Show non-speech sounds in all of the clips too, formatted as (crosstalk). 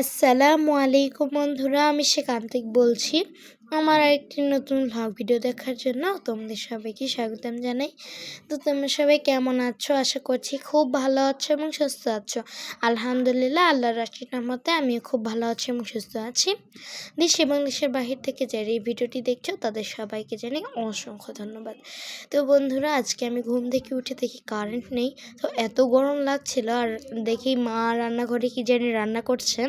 আসসালামু আলাইকুম বন্ধুরা, আমি শেখান্তিক বলছি। আমার একটি নতুন ভ্লগ ভিডিও দেখার জন্য তোমাদের সবাইকে স্বাগতম জানাই। তো তোমরা সবাই কেমন আছো? আশা করছি খুব ভালো আছো এবং সুস্থ আছো। আলহামদুলিল্লাহ, আল্লাহর রাশিটার মতে আমিও খুব ভালো আছি এবং সুস্থ আছি। দেশ এবং দেশের বাহির থেকে যারা এই ভিডিওটি দেখছ, তাদের সবাইকে জানাই অসংখ্য ধন্যবাদ। তো বন্ধুরা, আজকে আমি ঘুম থেকে উঠে দেখি কারেন্ট নেই। তো এত গরম লাগছিল আর দেখি মা রান্নাঘরে কি জানি রান্না করছে।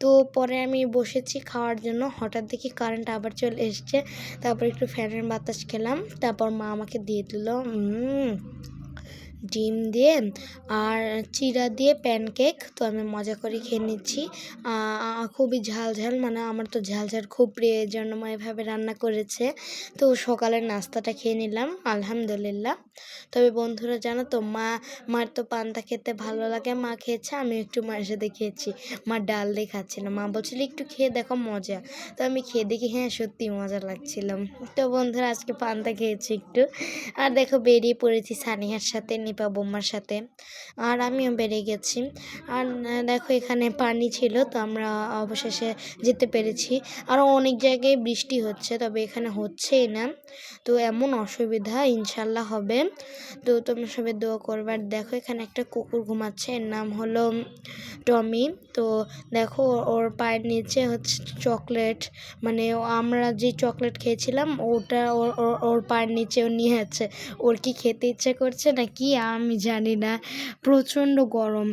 তো পরে আমি বসেছি খাওয়ার জন্য। হঠাৎ দেখি কারেন্ট আবার চলে এসছে। তারপর একটু ফ্যানের বাতাস খেলাম। তারপর মা আমাকে দিয়ে দিল ডিম দিয়ে আর চিরা দিয়ে প্যানকেক তো আমি মজা করে খেয়ে নিচ্ছি। খুবই ঝাল ঝাল মানে আমার তো ঝাল ঝাল খুব প্রিয় জন্য মা এভাবে রান্না করেছে। তো সকালের নাস্তাটা খেয়ে নিলাম, আলহামদুলিল্লাহ। তবে বন্ধুরা, জানো তো, মা, মার তো পান্তা খেতে ভালো লাগে, মা খেয়েছে আমি একটু মায়ের সাথে খেয়েছি। মা ডাল দিয়ে খাচ্ছিল মা বলছিল একটু খেয়ে দেখো মজা। তো আমি খেয়ে দেখি হ্যাঁ সত্যি মজা লাগছিলাম তো বন্ধুরা, আজকে পান্তা খেয়েছি একটু। আর দেখো, বেরিয়ে পড়েছি সানিহার সাথে নিপা বোম্মার সাথে। আর আমিও বেড়ে গেছি। আর দেখো এখানে পানি ছিল, তো আমরা অবশেষে যেতে পেরেছি। আরও অনেক জায়গায় বৃষ্টি হচ্ছে, তবে এখানে হচ্ছেই না। তো এমন অসুবিধা, ইনশাল্লাহ হবে। তো তোমরা সবাই দোয়া করবার দেখো এখানে একটা কুকুর ঘুমাচ্ছে, এর নাম হলো টমি। তো দেখো ওর পায়ের নিচে হচ্ছে চকলেট মানে আমরা যে চকলেট খেয়েছিলাম, ওটা ওর ওর পায়ের নিচেও নিয়ে আছে। ওর কি খেতে ইচ্ছে করছে না কি আমি জানি না, প্রচণ্ড গরম।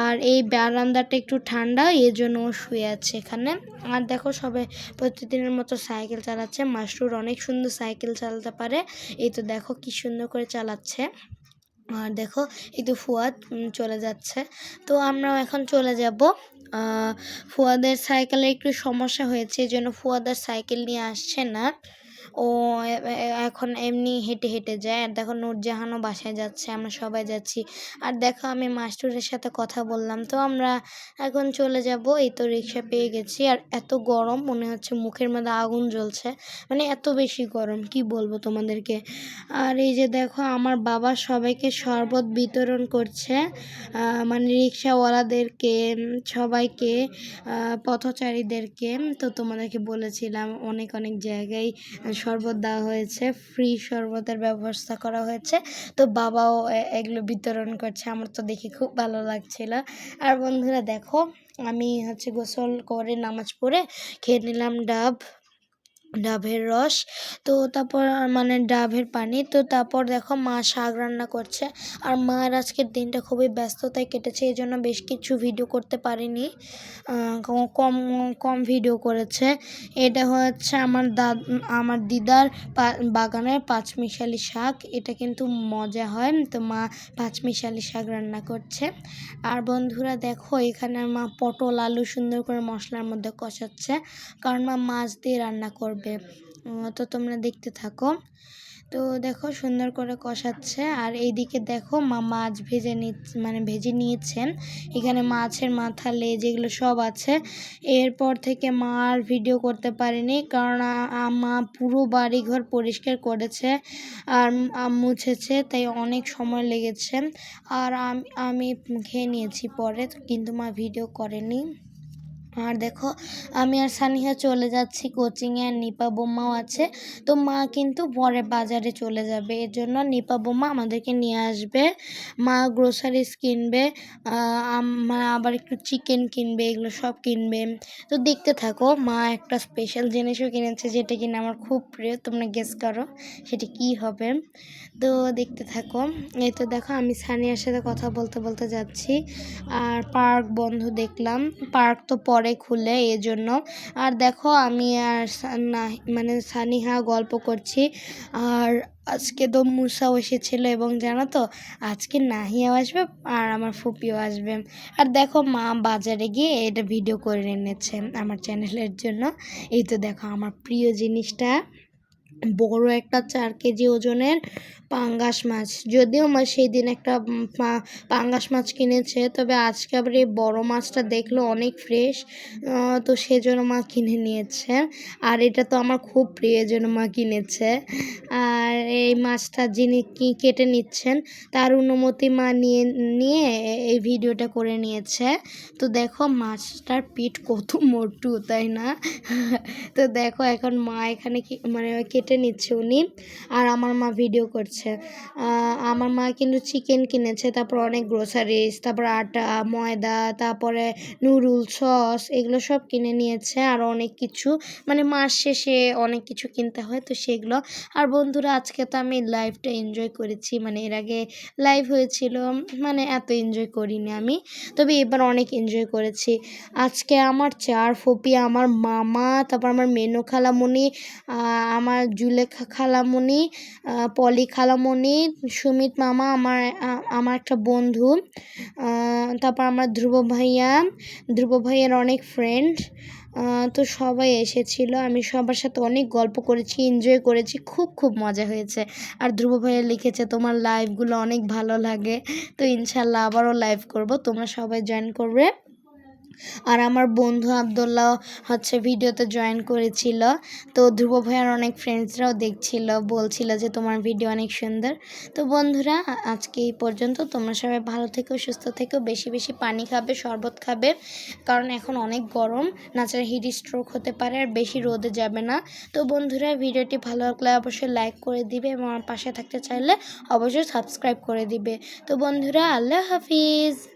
আর এই বারান্দাটা একটু ঠান্ডা এই জন্য ও শুয়ে আছে এখানে। আর দেখো সবে প্রতিদিনের মতো সাইকেল চালাচ্ছে। মাসরুর অনেক সুন্দর সাইকেল চালাতে পারে। এই তো দেখো কি সুন্দর করে চালাচ্ছে। আর দেখো, এই তো ফুয়াদ চলে যাচ্ছে। তো আমরাও এখন চলে যাব। ফুয়াদের সাইকেলে একটু সমস্যা হয়েছে এই জন্য ফুয়াদের সাইকেল নিয়ে আসছে না। ও এখন এমনি হেঁটে হেঁটে যায়। আর দেখো নূরজাহানও বাসায় যাচ্ছে, আমরা সবাই যাচ্ছি। আর দেখো আমি মাস্টুরের সাথে কথা বললাম, তো আমরা এখন চলে যাব। এই তো রিক্সা পেয়ে গেছি, আর এত গরম, মনে হচ্ছে মুখের মধ্যে আগুন জ্বলছে। মানে এত বেশি গরম, কি বলব তোমাদেরকে? আর এই যে দেখো আমার বাবা সবাইকে শরবত বিতরণ করছে। মানে রিক্সাওয়ালাদেরকে, সবাইকে পথচারীদেরকে, তো তোমাদেরকে বলেছিলাম অনেক অনেক জায়গায় শরবত দেওয়া হয়েছে ফ্রি শরবতের ব্যবস্থা করা হয়েছে। তো বাবাও এগুলো বিতরণ করছে, আমার তো দেখে খুব ভালো লাগছিল। আর বন্ধুরা দেখো, আমি হচ্ছে গোসল করে নামাজ পড়ে খেয়ে নিলাম ডাব। ডাবের রস। তো তারপর মানে ডাবের পানি। তো তারপর দেখো মা শাক রান্না করছে। আর মায়ের আজকের দিনটা খুবই ব্যস্ততায় কেটেছে। এই জন্য বেশ কিছু ভিডিও করতে পারিনি। কম কম ভিডিও করেছে। এটা হচ্ছে আমার দাদ, আমার দিদার বাগানের পাঁচমিশালি শাক। এটা কিন্তু মজা হয়। তো মা পাঁচমিশালি শাক রান্না করছে। আর বন্ধুরা দেখো, এখানে মা পটল, আলু সুন্দর করে মশলার মধ্যে কষাচ্ছে। কারণ মা মাছ দিয়ে রান্না করবে। থাকবে। তো তোমরা দেখতে থাকো। তো দেখো সুন্দর করে কষাচ্ছে। আর এইদিকে দেখো মা মাছ ভেজে নি মানে ভেজে নিয়েছেন। এখানে মাছের মাথা, লেজ এগুলো সব আছে। এরপর থেকে মা আর ভিডিও করতে পারিনি কারণ মা পুরো বাড়িঘর পরিষ্কার করেছে আর মুছেছে, তাই অনেক সময় লেগেছে। আর আমি খেয়ে নিয়েছি পরে, কিন্তু মা ভিডিও করেনি। আর দেখো, আমি আর সানিহা চলে যাচ্ছি কোচিংয়ে আর নিপা বোম্মাও আছে। তো মা কিন্তু পরে বাজারে চলে যাবে। এর জন্য নিপা বোম্মা আমাদেরকে নিয়ে আসবে। মা গ্রোসারিস কিনবে মা আবার একটু চিকেন কিনবে, এগুলো সব কিনবে। তো দেখতে থাকো, মা একটা স্পেশাল জিনিসও কিনেছে যেটা কিনা আমার খুব প্রিয়। তোমরা গেস করো সেটা কি হবে। তো দেখতে থাকো, এই তো দেখো আমি সানিয়ার সাথে কথা বলতে বলতে যাচ্ছি। আর পার্ক বন্ধ দেখলাম। পার্ক তো পরে পরে খুলে এজন্য। আর দেখো আমি আর মানে সানিহা গল্প করছি। আর আজকে তো মুসাও এসেছিল এবং জানো তো, আজকে নাহিয়াও আসবে আর আমার ফুপিও আসবে। আর দেখো মা বাজারে গিয়ে এটা ভিডিও করে এনেছে আমার চ্যানেলের জন্য। এই তো দেখো আমার প্রিয় জিনিসটা। বড় একটা চার কেজি ওজনের পাঙ্গাস মাছ। যদিও মা সেই দিন একটা পাঙ্গাস মাছ কিনেছে, তবে আজকে আবার এই বড়ো মাছটা দেখল অনেক ফ্রেশ তো সেজন্য মা কিনে নিয়েছে। আর এটা তো আমার খুব প্রিয় জন্য মা কিনেছে। আর এই মাছটা যিনি কি কেটে নিচ্ছেন, তার অনুমতি মা নিয়ে নিয়ে এই ভিডিওটা করে নিয়েছে। তো দেখো মাছটার পিঠ কত মোটু, তাই না? (laughs) তো দেখো এখন মা এখানে কি মানে কেটে নিচ্ছে উনি আর আমার মা ভিডিও করছে। আমার মা কিন্তু চিকেন কিনেছে, তারপর অনেক গ্রোসারিজ তারপর আটা, ময়দা, তারপরে নুডল সস এগুলো সব কিনে নিয়েছে আর অনেক কিছু। মানে মাস শেষে অনেক কিছু কিনতে হয় তো সেগুলো। আর বন্ধুরা, আজকে তো আমি লাইভটা এনজয় করেছি মানে এর আগে লাইভ হয়েছিল মানে এত এনজয় করিনি আমি। তবে এবার অনেক এনজয় করেছি। আজকে আমার চার ফুপি, আমার মামা, তারপর আমার মেনু খালামণি আমার জুলেখা খালামণি পলি খালামণি সুমিত মামা, আমার আমার একটা বন্ধু তারপর আমার ধ্রুব ভাইয়া, ধ্রুব ভাইয়ের অনেক ফ্রেন্ড তো সবাই এসেছিল। আমি সবার সাথে অনেক গল্প করেছি এনজয় করেছি, খুব খুব মজা হয়েছে। আর ধ্রুব ভাইয়া লিখেছে, তোমার লাইভগুলো অনেক ভালো লাগে। তো ইনশাল্লাহ আবারও লাইভ করব। তোমরা সবাই জয়েন করবে। আর আমার বন্ধু আবদুল্লাহ হচ্ছে ভিডিওতে জয়েন করেছিল। তো ধ্রুব ভাইয়ার অনেক ফ্রেন্ডসরাও দেখছিল, বলছিল যে তোমার ভিডিও অনেক সুন্দর। তো বন্ধুরা, আজকে এই পর্যন্ত। তোমরা সবাই ভালো থেকো, সুস্থ থেকো। বেশি বেশি পানি খাবে, শরবত খাবে। কারণ এখন অনেক গরম নাচার হিট স্ট্রোক হতে পারে আর বেশি রোদে যাবে না। তো বন্ধুরা, ভিডিওটি ভালো লাগলে অবশ্যই লাইক করে দিবে এবং আমার পাশে থাকতে চাইলে অবশ্যই সাবস্ক্রাইব করে দিবে। তো বন্ধুরা, আল্লাহ হাফিজ!